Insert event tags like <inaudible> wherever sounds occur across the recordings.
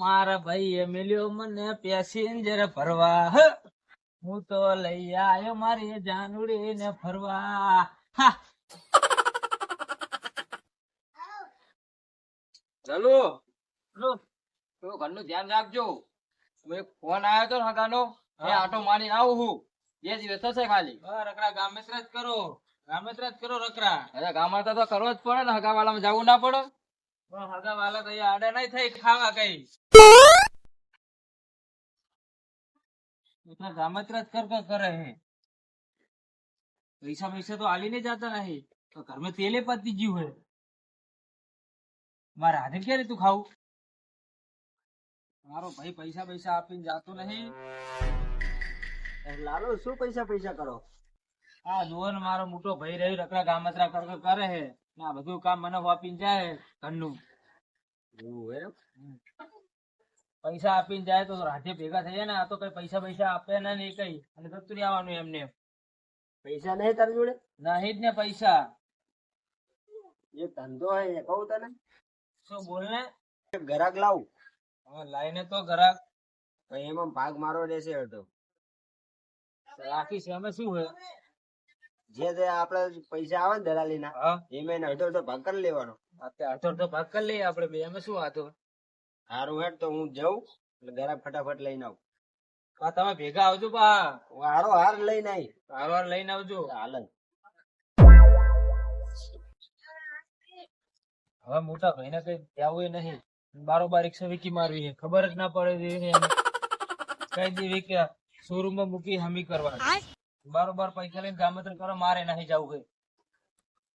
મારા ભાઈ એ મિલ્યો મને પેસેન્જર ફરવા હું તો લઈ આવ્યો મારી જાનુડી ને ફરવા ચાલો. તો ઘરનું ધ્યાન રાખજો. એક ફોન આવ્યો તો ને હગાનો એ આટો મારી આવું હું. બે દિવસ થશે ખાલી. રકડા ગામેશ્ર જ કરો. ગામેત્રા જ કરો રકડા અરે ગામમાં તો કરવો જ પડે ને હગા વાળામાં જવું ના પડે. પૈસા પૈસા તો આલીને જતા નહીં. તો ઘરમાં તેલે પતી ગયું હે. મારે હાથે ક્યારે તું ખાવું? મારો ભાઈ પૈસા પૈસા આપીને જાતો નહીં. લાલો, શું પૈસા પૈસા કરો? આ જુઓ મારો મોટો ભાઈ રહ્યો રકડા ગામત્રા કર કરે હે. ને બધું કામ મને વાપીને જાય ઘરનું. પૈસા આપીને જાય તો રાતે ભેગા થઈએ ને આ તો કઈ પૈસા પૈસા આપે ના નહીં કઈ અને જતું આવવાનું એમને. પૈસા નહીં તારી જોડે? નહીં જ ને પૈસા. એ ધંધો હે એ કહું તને. શું બોલ ને? ગ્રાહક લાવું. હવે લાઈને તો ઘરાક. એમાં ભાગ મારો રહેશે અડધો રાખીશ અમે શું હે? જે જે આપડે પૈસા આવે ને દલાલી ના એમાં અડધો અડધો ભાગ કરી લેવાનો. અડધો અડધો ભાગ કરી લઈએ આપડે બે એમાં શું વાતો સારું હેડ તો હું જઉં એટલે ઘરે ફટાફટ લઈને આવું. હા તમે ભેગા આવજો પા હારો હાર લઈને આવી હારો હાર લઈને આવજો. હાલ. હવે મોટા ભાઈને કઈ જવું નહીં. બારોબાર રિક્ષા વીકી મારવી ખબર જ ના પડે કઈ દેવી કે શોરૂમમાં મૂકી હમી કરવા બારોબાર પૈસા લઈને જામતર કરો, મારે નહીં જવું છે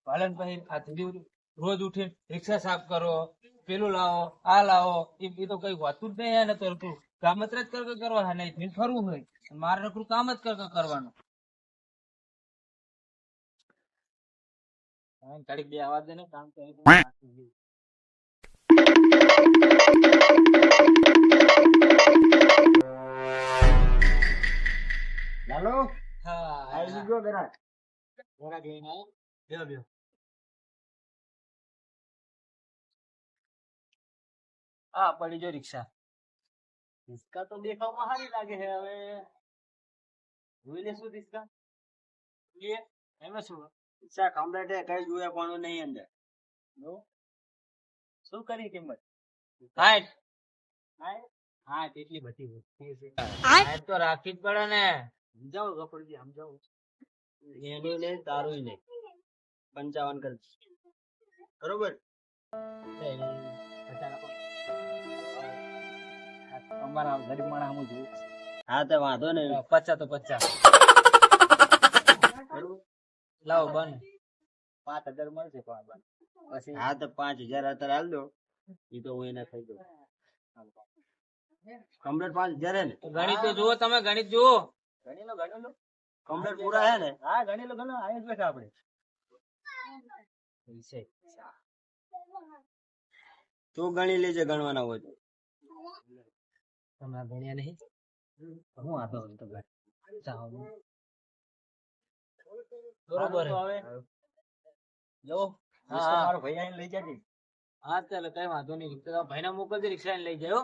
પાલન પછી આથી રોજ ઉઠીને રિક્ષા સાફ કરો, પેલું લાવો, આ લાવો, એ તો કઈ હોતું જ નહીં એને તો તું ગામત્ર જ કર કર કરવા નહીં ફરવું હોય. મારે નકરું કામ જ કર કર કરવાનું તારીખ બે આવા ને, કામ કરી દે. હા આવી ગયો ગ્રાહક ઘોડા લઈને આવો. બેહો, બેહો. આ પડી જો રિક્ષા. રિક્ષા તો દેખાવમાં સારી લાગે છે હવે. જોઈ લેશું રિક્ષા. જોઈએ. એમાં શું પૈસા કમ્પ્લેટ હે કઈ જોયા પણ નહીં અંદર. શું કરી કિંમત? સાઠ હા તેટલી બધી છે તો રાખવી જ પડે ને. સમજાવો ગફુરજી સમજાવો. એનું નહીં તારું નહીં પંચાવન કર. બરોબર. અમારા ગરીબ માણસ હું જોઉં હા તો વાંધો નહીં. પચાસ તો પચાસ. લાવો બન પાંચ હજાર મળશે પણ બન પછી? હા તો પાંચ હજાર અત્યારે હાલ દો. એ તો હું એને થઈ દઉં. કમ્પ્લેટ પાંચ હજાર ને? ગણિત તો જુઓ તમે ગણિત જુઓ. ગણી લો ગણી લો કમ્પ્લેટ પૂરા હે ને? હા ગણી લો ગણો આયા જ બેઠા આપણે. તું ગણી લેજે ગણવાના હોય તો. તમે ગણ્યા નહીં? હું આતો તો બરોબર જો હા મારો ભાઈ આઈને લઈ જજે. હા ચાલો કઈ વાંધો નહીં. ભાઈ ભાઈને મોકલજે રિક્ષા લઈ જાય હો.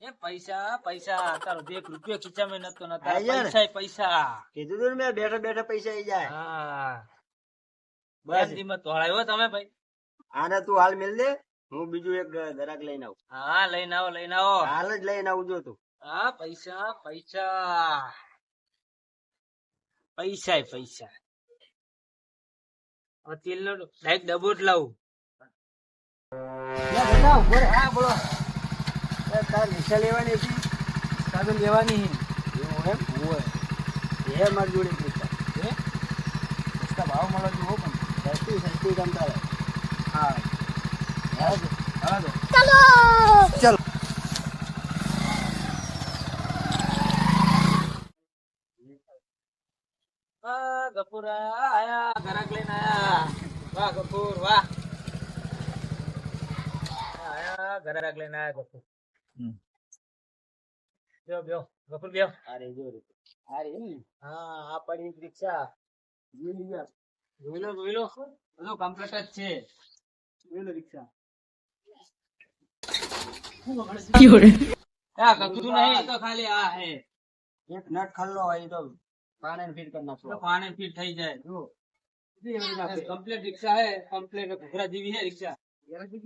એ પૈસા પૈસા. તારો બે એક રૂપિયો ખીચામાં નતો ને તારા આઈ ગયા ને? પૈસા પૈસા. કીધું તું ને મેં બેઠા બેઠા પૈસા આવી જાય. હા. બસ. બસ તોળાયો તમે ભાઈ? આને તું હાલ મેલ દે. હું બીજું એક ગ્રાહક લઈને આવું. હા લઈને આવો લઈને આવો. હાલ જ લઈને આવું જો તું. હા પૈસા પૈસા. પૈસા. પૈસા તેલ નો ડાયરેક્ટ ડબોટ જ લાવું. હા બોલો. તારે રિક્ષા લેવાની હતી? સાધન લેવાની એવું એમ? હોય. એ મારી જોડે પૈસા હે? સસ્તા ભાવ મળે હો પણ. સસ્તી સસ્તી ગમતા હા. ચલો! વાહ ગફુરા આયા ઘરાક લઈને આયા. વાહ. આયા ઘરાક લઈને આયા ગફુર. બેહો બેહો ગફુર બેહો અરે જો રે. અરે હા આ પડી રિક્ષા. જોઈ લીધા જોઈ લો જોઈ લો. બધું કમ્પ્લીટ જ છે. જોઈ લો રિક્ષા. નહીં તો ખાલી આ હે. એક નટ ખલ્લો હોય તો પાને ફીટ કરી નાખો પાણી ફીટ થઈ જાય. કમ્પ્લેટ રિક્ષા હે કમ્પ્લેટ ઘોઘરા જેવી હે રિક્ષા.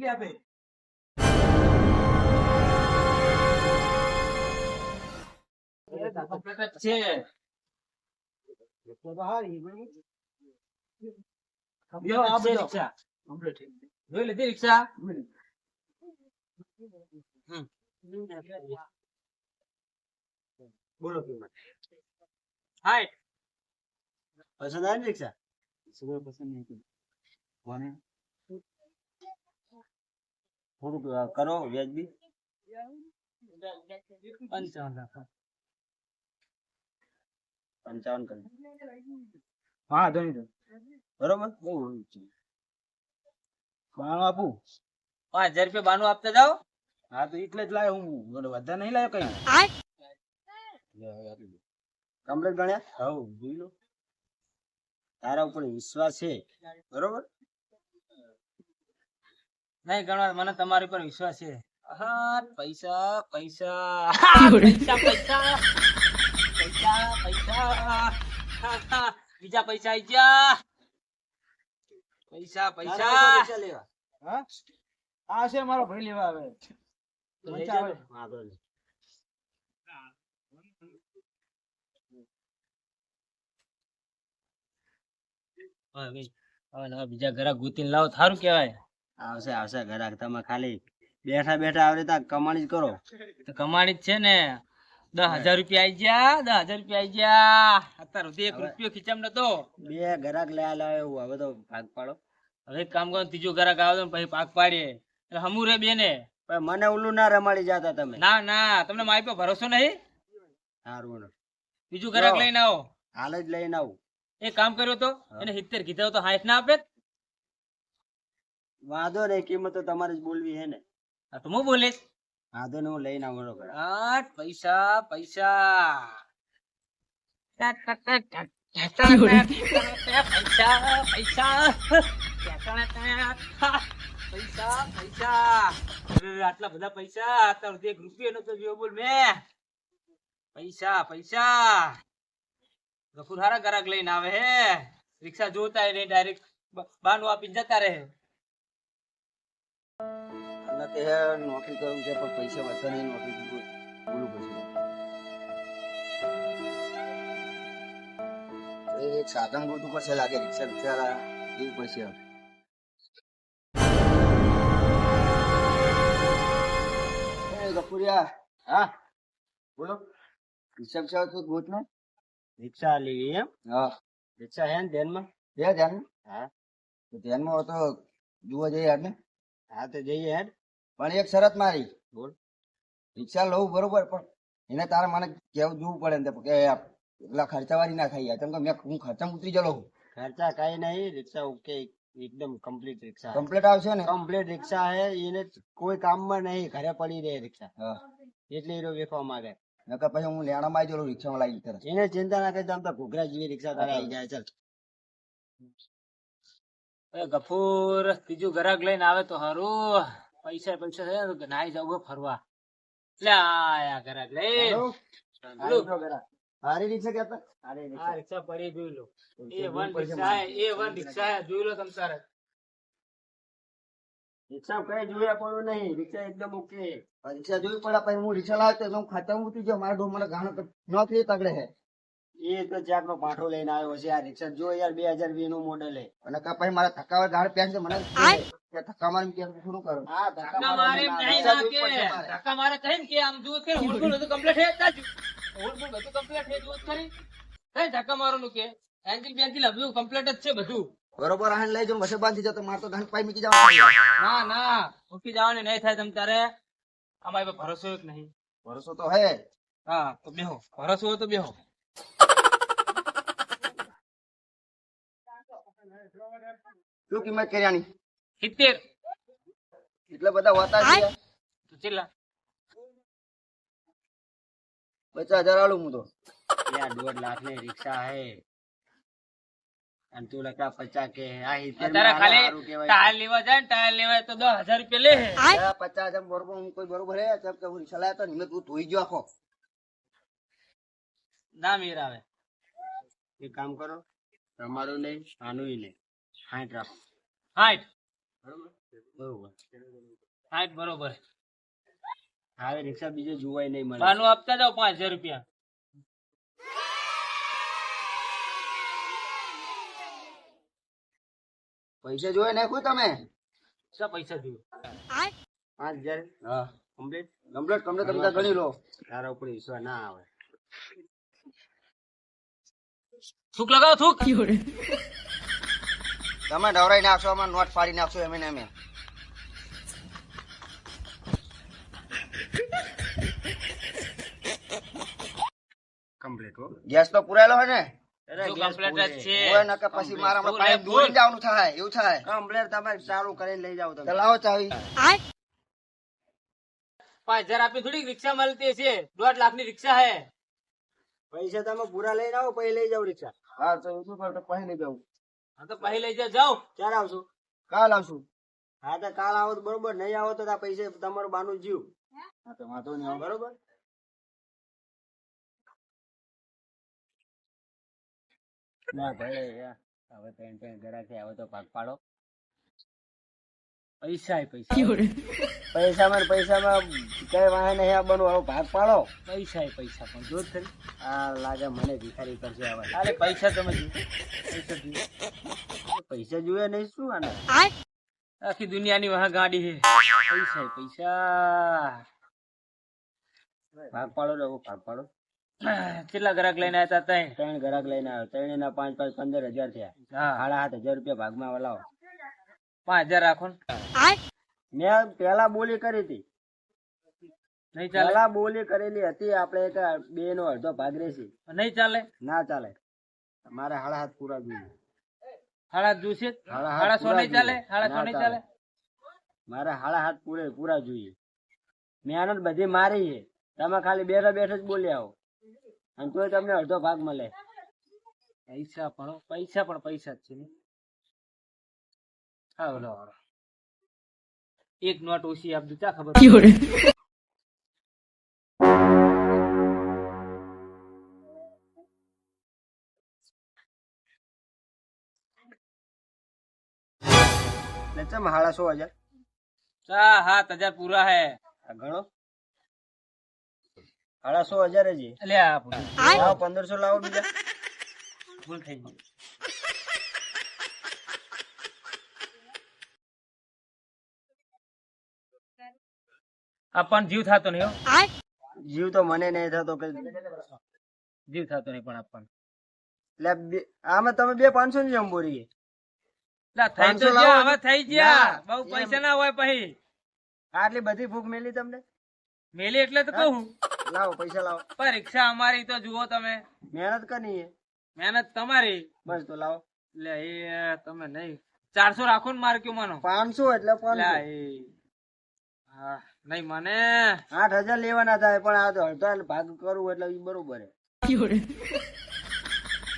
આપે. છે. જોઈ લીધી રિક્ષા. બોલો કિંમત. હાય. પસંદ આવી રિક્ષા? થોડુંક અ, કરો વ્યાજબી. પંચાવન રાખો પંચાવન કરી. હા ધણી બરોબર? બહુ ઊંચી. બાણું આપું? પાંચ હજાર રૂપિયા બાનું આપતા જાઓ. હા તો એટલે જ લાયો હું. વધારે નહીં લાયો કઈ. કમ્પ્લેટ ગણ્યા? હા જોઈ લો. તારા ઉપર વિશ્વાસ છે. બરોબર? નહીં ગણવા મને તમારી પર વિશ્વાસ છે. હા પૈસા પૈસા. <laughs> પૈસા પૈસા. પૈસા પૈસા હા, હા. બીજા પૈસા આઈ ગયા પૈસા પૈસા લેવા? હા? આ છે મારો ભાઈ લેવા આવે. હવે બીજા ઘરા લાવો સારું કેવાય આવશે આવશે ઘરાક તમે ખાલી બેઠા બેઠા આવડે તા કમાણી જ કરો. તો કમાણી જ છે ને. દસ હજાર રૂપિયા આઈ ગયા દસ હજાર રૂપિયા આઈ ગયા. અત્યાર સુધી એક રૂપિયો ખીચામ નતો. બે ઘરાક લેવા લાવે એવું હવે તો ભાગ પાડો. હવે કામ કરો ત્રીજો ગ્રાહક આવે તો પછી પાક પાડીએ. એટલે હમું રે બેને. મને ઉલ્લુ ના રમાડી જતા તમે. ના ના તમને મારી પર ભરોસો નહીં? સારું બીજું ગ્રાહક. લઈને આવો. હાલ જ લઈને આવું. એક કામ કર્યો તો એને સિત્તેર કીધા તો હાઈટ ના આપે વાંધો નહીં કિંમત તો તમારે જ બોલવી હે ને. તો હું બોલીશ. નહીં હું લઈને આવું બરોબર આઠ પૈસા પૈસા. પૈસા પૈસા. પૈસા પૈસા અરે, આટલા બધા પૈસા. અત્યાર સુધી એક રૂપિયો નતો જોયો બોલ મેં. પૈસા પૈસા. ગફુર હારા ગરાક લઈને આવે હે. રિક્ષા જોતા નહીં ડાયરેક્ટ બાનું આપીને જતા રહે. તે નોકરી કરું છે પણ પૈસા વધતા નહીં નોકરી કરું બોલું પછી એક સાધન ગોતું પડશે લાગે રિક્ષા બિચારા એવું પડશે હવે. હા? બોલો. રિક્ષા બિક્ષા તો ગોત ને રિક્ષા લેવી એમ? હા. રિક્ષા હે ને ધ્યાનમાં? હે ધ્યાનમાં? હા. તો ધ્યાનમાં તો જોવા જઈએ યાર ને હા તો જઈએ હેડ. પણ એક શરત મારી. બોલ. રિક્ષા લઉં બરોબર પણ એને તારે મને કેવું જોવું પડે ને કે પેલા ખર્ચાવાળી ના ખાઈ કેમ કે મેં હું ખર્ચા ઉતરી જલો ખર્ચા કઈ નહીં રિક્ષા ઓકે એકદમ કમ્પ્લીટ રિક્ષા. કમ્પ્લીટ આવશે ને? કમ્પ્લીટ રિક્ષા હે એને કોઈ કામમાં નહીં ઘરે પડી રહે રિક્ષા. એટલે એનો વેખવા માંગે નકર પછી હું લેણામાં આવી જલો રિક્ષામાં લાગી તરત. એને ચિંતા ના કરતા આમ તો ઘોઘરા જેવી રિક્ષા તારે આવી જાય ચાલ. એ ગફુર ત્રીજું ઘરાક લઈને આવે તો હારું. પૈસા પૈસા થયા તો નાઈ જાવ ફરવા. એટલે આયા ગ્રાહક એટલે હારી રિક્ષા કેતા આ રિક્ષા. રિક્ષા પડી જોઈ લો. એ વન રિક્ષા એ વન રિક્ષા જોઈ લો તમ સારા રિક્ષા કઈ જોયા પડવું નહીં. રિક્ષા એકદમ ઓકે. રિક્ષા જોઈ પડે પછી હું રિક્ષા લાવતો હું ખાતા મૂકી જાઉં મારા ડો મને ગાણો નોકરી તગડે હે. એ તો ચાક નો પાઠો લઈને આવ્યો છે આ રિક્ષા જો યાર બે હજાર વીસનું મોડલ હે અને કા પછી મારા થકાવા ગાડ પેન છે મને ધક્કા મારે કે શું કરું? હા ધક્કા મારે નહીં ના ધક્કા મારે. કહીને કે આમ જુઓ કે હોડબોલ બધું કમ્પ્લીટ હે જ તાજુ. હોડબોલ બધું કમ્પ્લીટ હે જુઓ જ ખરી. કઈ ધક્કા મારવાનું કે? એન્જિન બેન્જિન બધું કમ્પ્લીટ જ છે બધું. બરોબર આને લઈ જાઉં વસે બાંધી જતો મારતો તો પાઈ મૂકી જવા ના ના મૂકી જવાની નહીં થાય તમ તારે. અમારી પર ભરોસો એક નહીં. ભરોસો તો હે. હા તો બેહો. ભરોસો હોય તો બેહો. શું કિંમત કર્યાની સિત્તેર. એટલા બધા વાતા છે તો પચાસ હજાર આલું હું તો. દોઢ લાખની રિક્ષા હે. અને તું લખા પચાસ કે આ ખાલી ટાયર લેવા જાય ટાયર લેવા તો દસ હજાર રૂપિયા લે. પચાસ હજાર બરોબર હું કોઈ બરોબર હે? કે હું રિક્ષા તું ધોઈ ગયો આખો. ના મેર આવે. એ કામ કરો તમારું નહીં આનું નહીં હાઈટ રાખો. હાઈટ બરોબર? હાઈટ બરોબર. હવે રિક્ષા બીજો જોવાય નહીં મળે. બાનું આપતા જાઓ પાંચ હજાર રૂપિયા. પૈસા જોઈ નાખો તમે? શા પૈસા જોયું? પાંચ હજાર. હા કમ્પ્લીટ કમ્પ્લીટ કમ્પ્લીટ તમે ગણી લો. તારા ઉપર વિશ્વાસ ના આવે. થૂક લગાવો થૂક. તમે ડવરાઈ નાખશો અમે નોટ ફાડી નાખશો એમ ને એમ કમ્પ્લીટ હો. ગેસ તો પુરાયેલો હોય ને? જો complete જ છે. ઓય નકર પછી મારા હમણાં full પાઇપ એ દૂરી full. જવાનું થાય એવું થાય. કમ્પ્લીટ તમે ચાલુ કરીને લઈ જાવ તમે. લાવો ચાવી. પાંચ હજાર આપી થોડી રિક્ષા મળતી છે દોઢ લાખની રિક્ષા હે. પૈસા તમે પૂરા લઈને આવો પછી લઈ જાવ રિક્ષા. હા તો એવું કર? તો પછી લઈ જાવ હા તો પછી લઈ જાવ જાઓ. ક્યારે આવશું? કાલ આવશું. હા તો કાલ આવો તો બરોબર નહીં આવો તો પૈસે પૈસા તમારું બાનું જીવ. હા તો વાંધો નહીં આવો. બરોબર? ના ભલે હવે ત્રણ પેન ઘરાથી આવે તો ભાગ પાડો. પૈસા પૈસા. પૈસા પૈસામાં પૈસા કઈ વાહે નહીં આવવાનું હવે ભાગ પાડો. પૈસા પૈસા પણ જો થઈ આ લાગે મને ભિખારી કરશે આવા અરે પૈસા તમે. પૈસા. જોઈએ નહીં શું આને? આખી દુનિયાની વહા ગાડી છે. પૈસા પૈસા. ભાગ પાડો ને હવે ભાગ પાડો. કેટલા ગ્રાહક લઈને આવ્યા હતા ત્રણ ગ્રાહક લઈને આવ્યો. ત્રણ ના પાંચ પાંચ પંદર હજાર થયા. હા. સાડા સાત હજાર રૂપિયા ભાગમાં વલાવો. પાંચ હજાર રાખો મેં પેલા બોલી કરી હતી. નહીં ચાલે. પેલા બોલી કરેલી હતી આપણે એક બે નો અડધો ભાગ રહેશે. નહીં ચાલે. ના ચાલે. મારે હાડા હાથ પૂરા જોઈએ. હાડા જોશે? હાડા સો નહીં ચાલે? હાડા સો નહીં ચાલે. ચાલે? મારે હાડા હાથ પૂરે પૂરા જોઈએ. મહેનત બધી મારી છે. તમે ખાલી બેઠા બેઠા જ બોલી આવો. અને તોય તમને અડધો ભાગ મળે. પૈસા પણ પૈસા પણ પૈસા જ છે ને. હા હાલો. એક નોટ ઓછી આપજો ચા ખબર એટલે ચમ હાડા સો હજાર ચા હા હજાર પૂરા હે. આ ગણો હાડા સો હજાર હજી લાવો પંદરસો લાવો બીજા. ભૂલ થઈ ગઈ. આ જીવ થતો નહીં જીવ તો મને નહીં થતો કે જીવ થતો નહીં પણ આપણ એટલે આમાં તમે બે પાંચસો ની જમ થઈ તો ગયા હવે થઈ ગયા. બહુ પૈસા ના હોય પછી. આટલી બધી ભૂખ મેલી તમને? મેલી એટલે તો કહું. લાવો પૈસા લાવો. પણ રિક્ષા અમારી તો જુઓ તમે. મહેનત કરી મહેનત તમારી. બસ તો લાવો. એટલે એ તમે નહીં. ચારસો રાખો ને મારે કયું માનો પાંચસો એટલે પણ એ. હા. નહીં મને આઠ હજાર લેવાના થાય પણ આ તો હડતાલ ભાગ કરવું એટલે બરોબર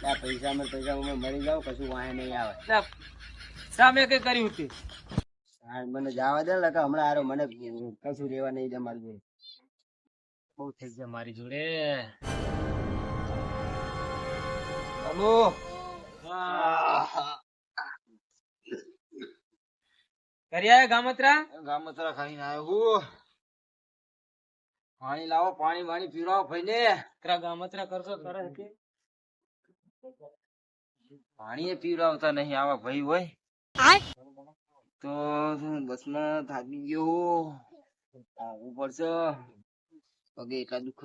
આ પૈસા માં પૈસા માં મરી જાવ કશું વાહે નહીં આવે. સામે કઈ કર્યું હતું મને જવા દે લખા હમણાં હારો મને કશું રેવા નહીં દે મારી જોડે. બહુ થઈ ગયા મારી જોડે. હલો કરી ગામત્રા? ગામત્રા ખાઈને આવ્યો હું. પાણી લાવો પાણી વાણી પીવડાવો ભાઈને. ત્રા ગામત્રા કરશો કરે કે પાણી પીવડાવતા નહીં આવા ભાઈ હોય. તો બસમાં થાકી ગયો આવવું પડશે. પગે એટલા દુખ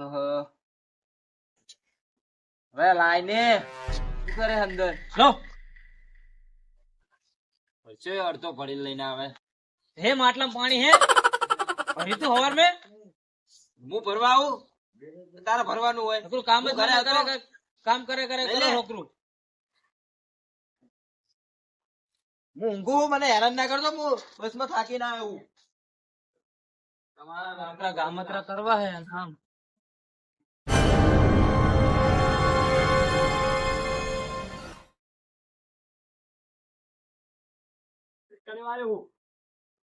હવે લાઈને. શું કરે અંદર? લો. અડધો ભરી લઈને આવે. હે માટલા પાણી હે? ભરી તો હવાર મેં. હું ભરવા આવું? તારે ભરવાનું હોય. નકરું કામ કરે કરે કામ કરે કરે કરે નોકરું હું ઊંઘું મને હેરાન ના કરતો હું બસમાં થાકી ના આવ્યું તમારા ગામત્રા કરવા હે આમ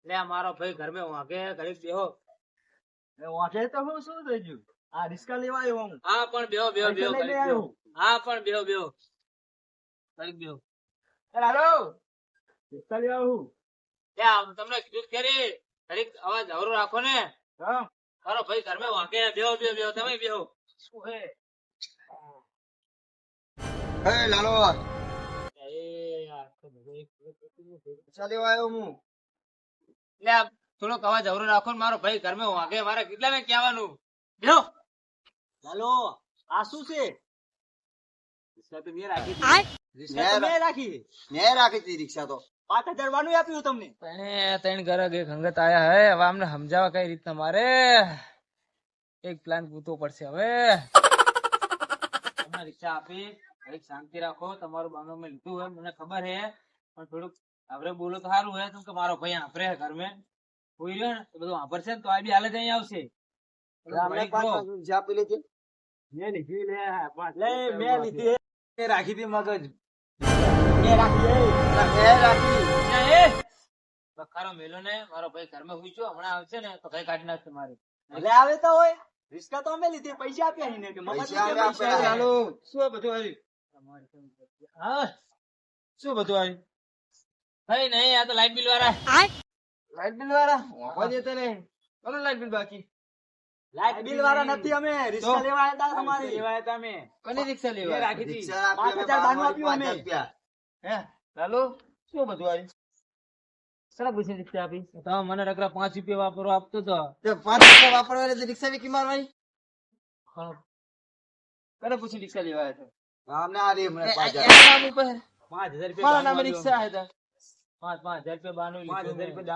લે આ મારો ભાઈ ઘરમાં વાગે ઘરે બેહો વાંચે તો હું શું થઈ ગયું? આ રિસ્કા લેવા આવ્યો હું. હા પણ બેહો બેહો બેહો. આવ્યો. હા. પણ બેહો બેહો. ઘડીક બેહો. લાલો રિસ્કા લેવા હું. લે તમને કીધું ખરી. ઘડીક અવાજ હવરો રાખો ને. હા. મારો ભાઈ ઘરમાં વાગે બેહો બેહો બેહો તમે બેહો. શું હે? એ લાલો. થોડોક અવાજ હવરો રાખો ને મારો ભાઈ ઘર વાગે. મારે કેટલા ને કહેવાનું? બેહો. હાલો. આ શું છે? રિક્ષા તો મેં રાખી. તો મેં રાખી. મેં રાખી હતી રિક્ષા તો. પાંચ હજાર વાનું આપ્યું તમને. ત્રણે ત્રણ ઘરે એક હંગત આયા હે. હવે અમને સમજાવવા કઈ રીતના મારે? એક પ્લાન પૂછવો પડશે હવે. રિક્ષા આપી. ઘડીક શાંતિ રાખો તમારું બાનું મેં લીધું હોય મને ખબર હે પણ થોડુંક આપણે બોલો તો સારું હે કે મારો ભાઈ આંભરે હે ઘર મેં. કોઈ રહ્યો ને બધું વાપરશે ને તો આ બી હાલે અહીં આવશે. અમને પાંચ હજાર રિક્ષા આપી લીધી મેં લીધી લે લે મેં લીધી મેં રાખી હતી મગજ. મેં રાખી મેં રાખી. બખારો મેલો ને મારો ભાઈ ઘરમાં પૂછ્યો હમણાં આવશે ને તો કઈ કાઢી નાખશે મારી. એટલે આવે તો હોય. રિસ્કા તો અમે લીધી પૈસા આપ્યા કે મફત પૈસા પૈસા ચાલો શું બધું આવ્યું હા શું બધું આવ્યું ભાઈ નહીં આ તો લાઈટ બિલ વાળા. લાઈટ બિલ વાળા? વાપવા દેતા ને કોનું લાઈટ બિલ બાકી? લાઈટ બિલ વાળા નથી અમે. રિસ્કા લેવા આવ્યા હતા તમારી લેવા આવ્યા તમે કોની રિક્ષા લેવા રાખી રાખી હતી. હતી. પાંચ હજાર બાનું આપ્યું અમે. હે? ચાલો શું બધું આવ્યું સર પૂછી રિક્ષા આપી. તમે મને રકરા પાંચ રૂપિયા વાપરો આપતો તો. તે પાંચ રૂપિયા વાપરવા રિક્ષા વિકી મારવાની? કરે પૂછી રિક્ષા લેવા આવ્યા પાંચ હજાર. રૂપિયા રિક્ષા. પાંચ પાંચ રૂપિયા બાનું પાંચ રૂપિયા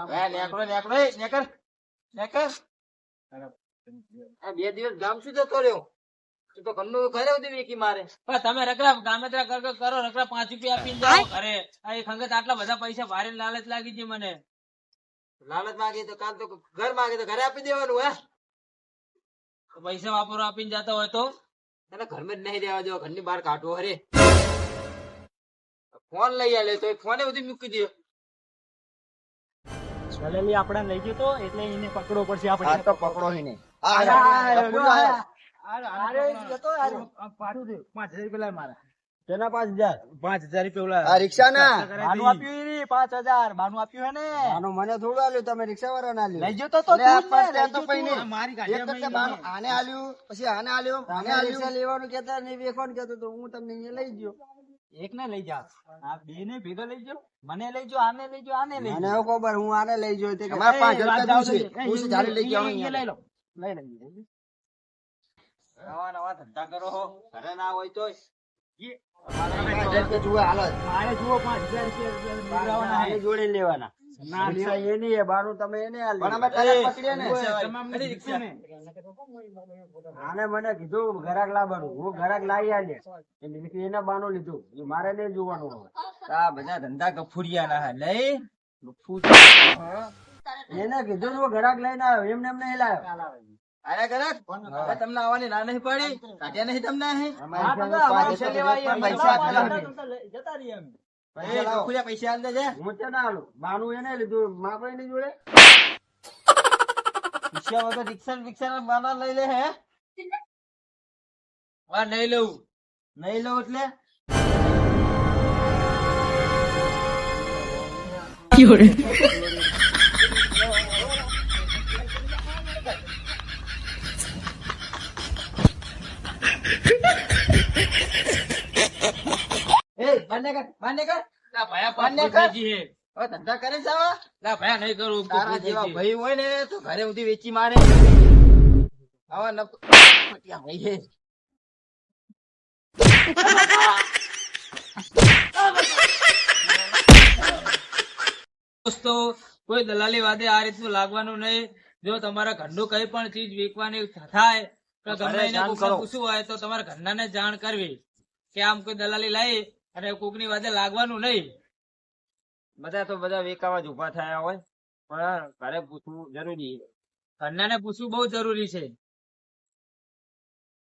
બે દિવસ ગામ શું જતો રહ્યો તું તો ઘરનું ઘરે સુધી વેકી મારે. પણ તમે રકડા ગામેત્રા કર કર કરો રકડા પાંચ રૂપિયા આપીને જાઓ ઘરે. આ એક અંગત આટલા બધા પૈસા ભારે લાલચ લાગી છે મને. લાલચ માંગી તો કાલ તો ઘર માંગે તો ઘરે આપી દેવાનું હે? તો પૈસા વાપરો આપીને જતા હોય તો? તને ઘરમાં જ નહીં રહેવા દેવા ઘરની બહાર કાઢવો હરે ફોન લઈ આલે તો ફોને બધું મૂકી દે સલેલી આપણે લઈ ગયો તો એટલે એને પકડો પડશે આ આપણે તો પકડો હી નહીં તેના પાંચ હજાર પાંચ હજાર રૂપિયા આ રિક્ષા ના બાનું આપ્યું ઈ પાંચ હજાર બાનું આપ્યું હે ને આનું મને થોડું આલ્યું તમે રિક્ષા વાળા લઈ તો તો ને, મારી એક ગાડી આને આલ્યું પછી આને આલ્યું આને આલ્યું લેવાનું કેતા નહીં વેખવાનું કેતો તો હું તમને અહીંયા લઈ ગયો એક ને લઈ જા આ બે ને ભેગો લઈ જાઓ મને લઈ જાઓ આને લઈ જાઓ આને લઈ મને ખબર હું આને લઈ ગયો તે મારા પાંચ તો છે. હું લઈ? લઈ લો લઈ લઈ નવા નવા ધંધા કરો ઘરે ના હોય તોય. જોડે લેવાના ના રિક્ષા બારું તમે એને. આને મને કીધું ઘરાક લાવવાનું હું ઘરાક લાવી આલે. એને બાનું લીધું. એ મારે નહીં જોવાનું આ બધા ધંધા કફુરિયા ના નહીં એને કીધું ઘરાક લઈને આવ્યો એમને એમ નહીં લાવ્યો આયા ઘરાક હવે તમને આવવાની ના નહીં પડી કાઢ્યા નહીં તમને અહીં? હા, તો પાંચ પૈસા હજાર લેવા આવીએ. પૈસા પાંચ આપેલા હજાર નહીં. તો લઈ- જતા રહીએ અમે. પૈસા લાવો. પૈસા આલ દેજે. હું છે ના આલું. બાનું એને લીધું માપે એની જોડે રિક્ષા વગર રિક્ષા રિક્ષા ના લઈ લે હે આ નહીં લઉં નહીં લઉં એટલે બંને કર બંને કર ના ભયા બંને કર. હવે ધંધા કરે છે ના ભયા નહીં કરું તારા જેવા ભાઈ હોય ને તો ઘરે સુધી વેચી મારે. આવા નફ પટ્યા ભાઈ હે. દોસ્તો કોઈ દલાલી વાદે આ રીતનું લાગવાનું નહીં. જો તમારા ઘરનું કઈ પણ ચીજ વેચવાની થાય તો ગમે. પૂછવું હોય તો તમારા ઘરના ને જાણ કરવી. કે આમ કોઈ દલાલી લાવી અને કોકની વાતે લાગવાનું નહીં. બધા તો બધા વેકાવા જ ઊભા થયા હોય. પણ ઘરે પૂછવું જરૂરી ઘરના ને પૂછવું બહુ જરૂરી છે.